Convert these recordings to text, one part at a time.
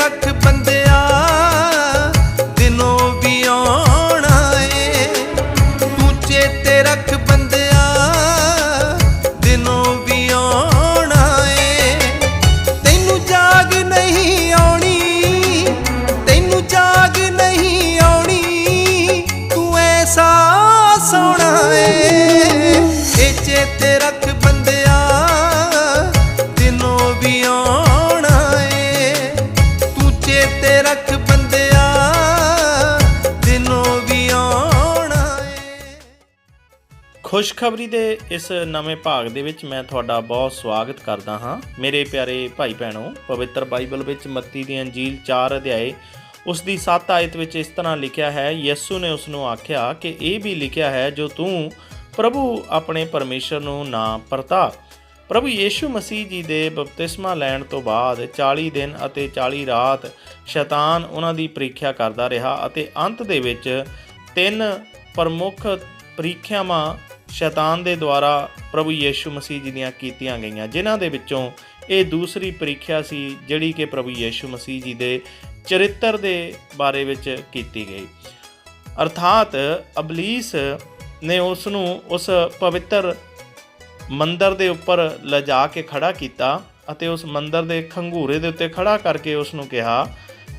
ਰੱਖ ਬੰਦਿਆ। ਖੁਸ਼ਖਬਰੀ ਦੇ ਇਸ ਨਵੇਂ ਭਾਗ ਦੇ ਵਿੱਚ ਮੈਂ ਤੁਹਾਡਾ ਬਹੁਤ ਸਵਾਗਤ ਕਰਦਾ ਹਾਂ। ਮੇਰੇ ਪਿਆਰੇ ਭਾਈ ਭੈਣੋ, ਪਵਿੱਤਰ ਬਾਈਬਲ ਵਿੱਚ ਮੱਤੀ ਦੀ ਅੰਜੀਲ 4 ਅਧਿਆਏ, ਉਸ ਦੀ 7 ਆਇਤ ਵਿੱਚ ਇਸ ਤਰ੍ਹਾਂ ਲਿਖਿਆ ਹੈ, ਯਿਸੂ ਨੇ ਉਸ ਨੂੰ ਆਖਿਆ ਕਿ ਇਹ ਵੀ ਲਿਖਿਆ ਹੈ, ਜੋ ਤੂੰ ਪ੍ਰਭੂ ਆਪਣੇ ਪਰਮੇਸ਼ਰ ਨੂੰ ਨਾ ਪਰਤਾ। ਪ੍ਰਭੂ ਯੀਸ਼ੂ ਮਸੀਹ ਜੀ ਦੇ ਬਪਤਿਸਮਾ ਲੈਣ ਤੋਂ ਬਾਅਦ 40 ਦਿਨ ਅਤੇ 40 ਰਾਤ ਸ਼ੈਤਾਨ ਉਹਨਾਂ ਦੀ ਪ੍ਰੀਖਿਆ ਕਰਦਾ ਰਿਹਾ ਅਤੇ ਅੰਤ ਦੇ ਵਿੱਚ ਤਿੰਨ ਪ੍ਰਮੁੱਖ ਪ੍ਰੀਖਿਆਵਾਂ ਸ਼ੈਤਾਨ ਦੇ ਦੁਆਰਾ ਪ੍ਰਭੂ ਯੀਸ਼ੂ ਮਸੀਹ ਜੀ ਦੀਆਂ ਕੀਤੀਆਂ ਗਈਆਂ। ਜਿਨ੍ਹਾਂ ਦੇ ਵਿੱਚੋਂ ਇਹ ਦੂਸਰੀ ਪ੍ਰੀਖਿਆ ਸੀ, ਜਿਹੜੀ ਕਿ ਪ੍ਰਭੂ ਯੀਸ਼ੂ ਮਸੀਹ ਜੀ ਦੇ ਚਰਿੱਤਰ ਦੇ ਬਾਰੇ ਵਿੱਚ ਕੀਤੀ ਗਈ। ਅਰਥਾਤ ਅਬਲੀਸ ਨੇ ਉਸ ਨੂੰ ਉਸ ਪਵਿੱਤਰ ਮੰਦਰ ਦੇ ਉੱਪਰ ਲਿਜਾ ਕੇ ਖੜਾ ਕੀਤਾ ਅਤੇ ਉਸ ਮੰਦਰ ਦੇ ਖੰਗੂਰੇ ਦੇ ਉੱਤੇ ਖੜਾ ਕਰਕੇ ਉਸ ਨੂੰ ਕਿਹਾ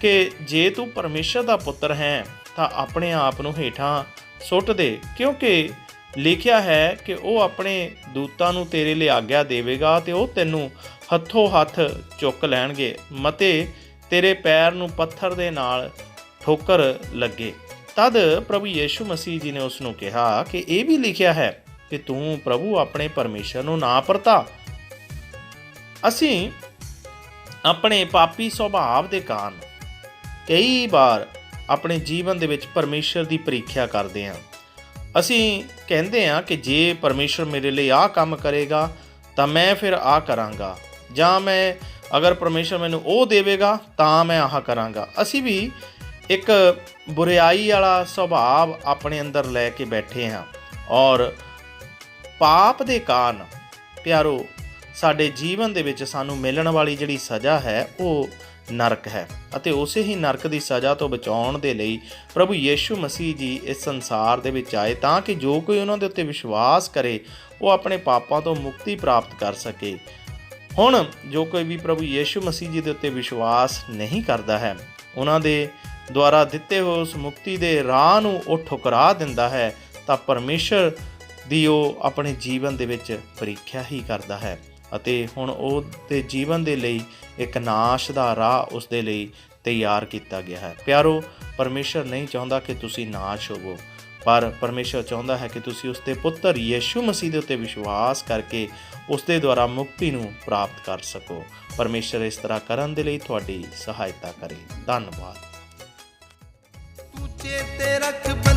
ਕਿ ਜੇ ਤੂੰ ਪਰਮੇਸ਼ਰ ਦਾ ਪੁੱਤਰ ਹੈ, ਤਾਂ ਆਪਣੇ ਆਪ ਨੂੰ ਹੇਠਾਂ ਸੁੱਟ ਦੇ, ਕਿਉਂਕਿ ਲਿਖਿਆ ਹੈ ਕਿ ਉਹ ਆਪਣੇ ਦੂਤਾਂ ਨੂੰ ਤੇਰੇ ਲਈ ਆਗਿਆ ਦੇਵੇਗਾ ਤੇ ਉਹ ਤੈਨੂੰ ਹੱਥੋਂ ਹੱਥ ਚੁੱਕ ਲੈਣਗੇ, ਮਤੇ ਤੇਰੇ ਪੈਰ ਨੂੰ ਪੱਥਰ ਦੇ ਨਾਲ ਠੋਕਰ ਲੱਗੇ। ਤਦ ਪ੍ਰਭੂ ਯੇਸ਼ੂ ਮਸੀਹ ਜੀ ਨੇ ਉਸ ਨੂੰ ਕਿਹਾ ਕਿ ਇਹ ਵੀ ਲਿਖਿਆ ਹੈ ਕਿ ਤੂੰ ਪ੍ਰਭੂ ਆਪਣੇ ਪਰਮੇਸ਼ਰ ਨੂੰ ਨਾ ਪਰਤਾ। ਅਸੀਂ ਆਪਣੇ ਪਾਪੀ ਸੁਭਾਅ ਦੇ ਕਾਰਨ ਕਈ ਵਾਰ ਆਪਣੇ ਜੀਵਨ ਦੇ ਵਿੱਚ ਪਰਮੇਸ਼ਰ ਦੀ ਪ੍ਰੀਖਿਆ ਕਰਦੇ ਹਾਂ। ਅਸੀਂ ਕਹਿੰਦੇ ਹਾਂ ਕਿ ਜੇ ਪਰਮੇਸ਼ਰ ਮੇਰੇ ਲਈ ਆਹ ਕੰਮ ਕਰੇਗਾ, ਤਾਂ ਮੈਂ ਫਿਰ ਆਹ ਕਰਾਂਗਾ। ਜਾਂ ਮੈਂ ਅਗਰ ਪਰਮੇਸ਼ਰ ਮੈਨੂੰ ਉਹ ਦੇਵੇਗਾ, ਤਾਂ ਮੈਂ ਆਹ ਕਰਾਂਗਾ। ਅਸੀਂ ਵੀ ਇੱਕ ਬੁਰੀਾਈ ਵਾਲਾ ਸੁਭਾਅ ਆਪਣੇ ਅੰਦਰ ਲੈ ਕੇ ਬੈਠੇ ਹਾਂ। ਔਰ ਪਾਪ ਦੇ ਕਾਰਨ, ਪਿਆਰੋ, ਸਾਡੇ ਜੀਵਨ ਦੇ ਵਿੱਚ ਸਾਨੂੰ ਮਿਲਣ ਵਾਲੀ ਜਿਹੜੀ ਸਜ਼ਾ ਹੈ, ਉਹ ਨਰਕ ਹੈ ਅਤੇ ਉਸੇ ਹੀ ਨਰਕ ਦੀ ਸਜ਼ਾ ਤੋਂ ਬਚਾਉਣ ਦੇ ਲਈ ਪ੍ਰਭੂ ਯੀਸ਼ੂ ਮਸੀਹ ਜੀ ਇਸ ਸੰਸਾਰ ਦੇ ਵਿੱਚ ਆਏ ਤਾਂ ਕਿ ਜੋ ਕੋਈ ਉਹਨਾਂ ਦੇ ਉੱਤੇ ਵਿਸ਼ਵਾਸ ਕਰੇ, ਉਹ ਆਪਣੇ ਪਾਪਾਂ ਤੋਂ ਮੁਕਤੀ ਪ੍ਰਾਪਤ ਕਰ ਸਕੇ। ਹੁਣ ਜੋ ਕੋਈ ਵੀ ਪ੍ਰਭੂ ਯੀਸ਼ੂ ਮਸੀਹ ਜੀ ਦੇ ਉੱਤੇ ਵਿਸ਼ਵਾਸ ਨਹੀਂ ਕਰਦਾ ਹੈ, ਉਹਨਾਂ ਦੇ ਦੁਆਰਾ ਦਿੱਤੇ ਹੋਏ ਉਸ ਮੁਕਤੀ ਦੇ ਰਾਹ ਨੂੰ ਉਹ ਠੁਕਰਾ ਦਿੰਦਾ ਹੈ, ਤਾਂ ਪਰਮੇਸ਼ਰ ਦੀ ਉਹ ਆਪਣੇ ਜੀਵਨ ਦੇ ਵਿੱਚ ਪ੍ਰੀਖਿਆ ਹੀ ਕਰਦਾ ਹੈ। ਅਤੇ ਹੁਣ ਉਹ ਦੇ ਜੀਵਨ ਦੇ ਲਈ ਇੱਕ ਨਾਸ਼ ਦਾ ਰਾਹ ਉਸ ਦੇ ਲਈ ਤਿਆਰ ਕੀਤਾ ਗਿਆ ਹੈ। ਪਿਆਰੋ, ਪਰਮੇਸ਼ਰ ਨਹੀਂ ਚਾਹੁੰਦਾ ਕਿ ਤੁਸੀਂ ਨਾਸ਼ ਹੋਵੋ, ਪਰ ਪਰਮੇਸ਼ਰ ਚਾਹੁੰਦਾ ਹੈ ਕਿ ਤੁਸੀਂ ਉਸ ਦੇ ਪੁੱਤਰ ਯੀਸ਼ੂ ਮਸੀਹ ਦੇ ਉੱਤੇ ਵਿਸ਼ਵਾਸ ਕਰਕੇ ਉਸ ਦੇ ਦੁਆਰਾ ਮੁਕਤੀ ਨੂੰ ਪ੍ਰਾਪਤ ਕਰ ਸਕੋ। ਪਰਮੇਸ਼ਰ ਇਸ ਤਰ੍ਹਾਂ ਕਰਨ ਦੇ ਲਈ ਤੁਹਾਡੀ ਸਹਾਇਤਾ ਕਰੇ। ਧੰਨਵਾਦ। ਤੂੰ ਚੇਤੇ ਰੱਖ